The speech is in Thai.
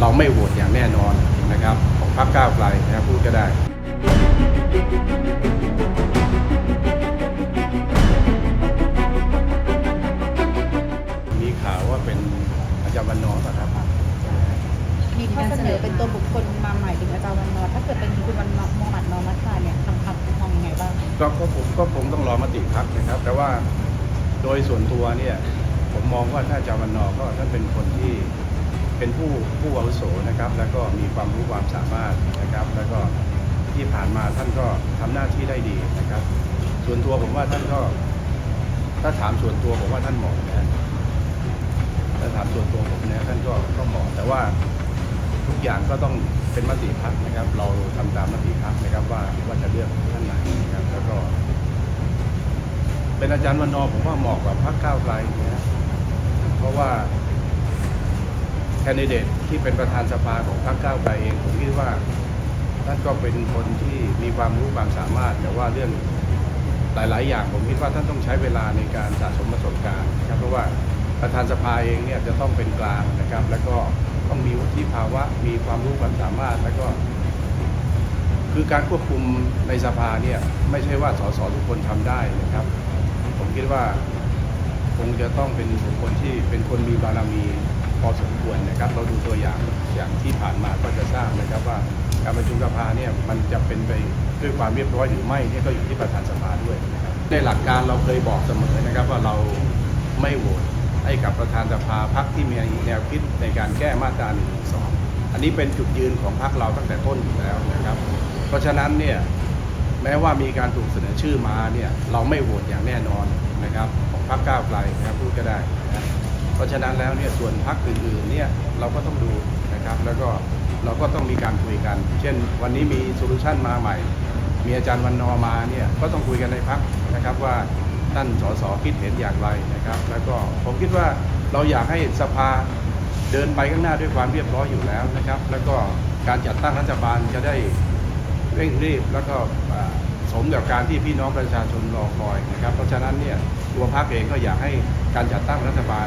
เราไม่โหวตอย่างแน่นอนนะครับ ของพรรคก้าวไกลนะครับพูดก็ได้มีข่าวว่าเป็นอาจารย์วันนอร์ป่ะครับมีข้อเสนอเป็นตัวบุคคลมาใหม่ถึงอาจารย์วันนอร์ถ้าเกิดเป็นคุณวันนอร์มอมัดนอมัสซาเนี่ยทางพรรคมองยังไงบ้างก็ก็ผมก็คงต้องรอมติพักนะครับ แต่ว่าโดยส่วนตัวเนี่ยผมมองว่าถ้าอาจารย์วันนอร์ก็ท่านเป็นคนที่ เป็นผู้ผู้อาวุโสนะครับ แล้วก็มีความรู้ความสามารถนะครับ แล้วก็ที่ผ่านมาท่านก็ทำหน้าที่ได้ดีนะครับ ส่วนตัวผมว่าท่านก็ถ้าถามส่วนตัวผมว่าท่านเหมาะนะถ้าถามส่วนตัวผมเนี่ยท่านก็ก็เหมาะแต่ว่าทุกอย่างก็ต้องเป็นมติพักนะครับ เราทำตามมติพักนะครับว่าว่าจะเลือกท่านไหนนะครับ แล้วก็ เป็นอาจารย์วันนอผมว่าเหมาะกับพรรคก้าวไกลนะเพราะว่า คนดิเดตที่เป็นประธานสภาของพรรคก้าวไกลเองผมคิดว่าท่านก็เป็นคนที่มีความรู้ความสามารถ แต่ว่าเรื่องหลาย ๆ อย่างผมคิดว่าท่านต้องใช้เวลาในการสะสมประสบการณ์นะครับเพราะว่าประธานสภาเองเนี่ยจะต้องเป็นกลางนะครับ แล้วก็ต้องมีวุฒิภาวะมีความรู้ความสามารถแล้วก็ คือการควบคุมในสภาเนี่ยไม่ใช่ว่าสสทุกคนทำได้นะครับ ผมคิดว่าคงจะต้องเป็นบุคคลที่เป็นคนมีบารมี พอสมควรนะครับเราดูตัวอย่างอย่างที่ผ่านมาก็จะทราบนะครับว่าการประชุมสภาเนี่ยมันจะเป็นไปด้วยความเรียบร้อยหรือไม่เนี่ยก็อยู่ที่ประธานสภาด้วยนะครับในหลักการเราเคยบอกเสมอนะครับว่าเราไม่โหวตให้กับประธานสภาพักที่มีแนวคิดในการแก้มาตรา1นึอันนี้เป็นจุดยืนของพรรคเราตั้งแต่ต้นอยู่แล้วนะครับ เพราะฉะนั้นเนี่ยแม้ว่ามีการถูกเสนอชื่อมาเนี่ยเราไม่โหวตอย่างแน่นอนนะครับ ของพรรคก้าวไกลนะครับพูดก็ได้นะ เพราะฉะนั้นแล้วเนี่ยส่วนพรรคอื่นๆเนี่ยเราก็ต้องดูนะครับ แล้วก็เราก็ต้องมีการคุยกัน เช่น วันนี้มีโซลูชันมาใหม่ มีอาจารย์วันนอมาเนี่ยก็ต้องคุยกันในพักนะครับว่าท่านสสคิดเห็นอย่างไรนะครับ แล้วก็ผมคิดว่าเราอยากให้สภาเดินไปข้างหน้าด้วยความเรียบร้อยอยู่แล้วนะครับ แล้วก็การจัดตั้งรัฐบาลจะได้เร่งรีบแล้วก็สมกับการที่พี่น้องประชาชนรอคอยนะครับ เพราะฉะนั้นเนี่ยตัวพรรคเองก็อยากให้การจัดตั้งรัฐบาล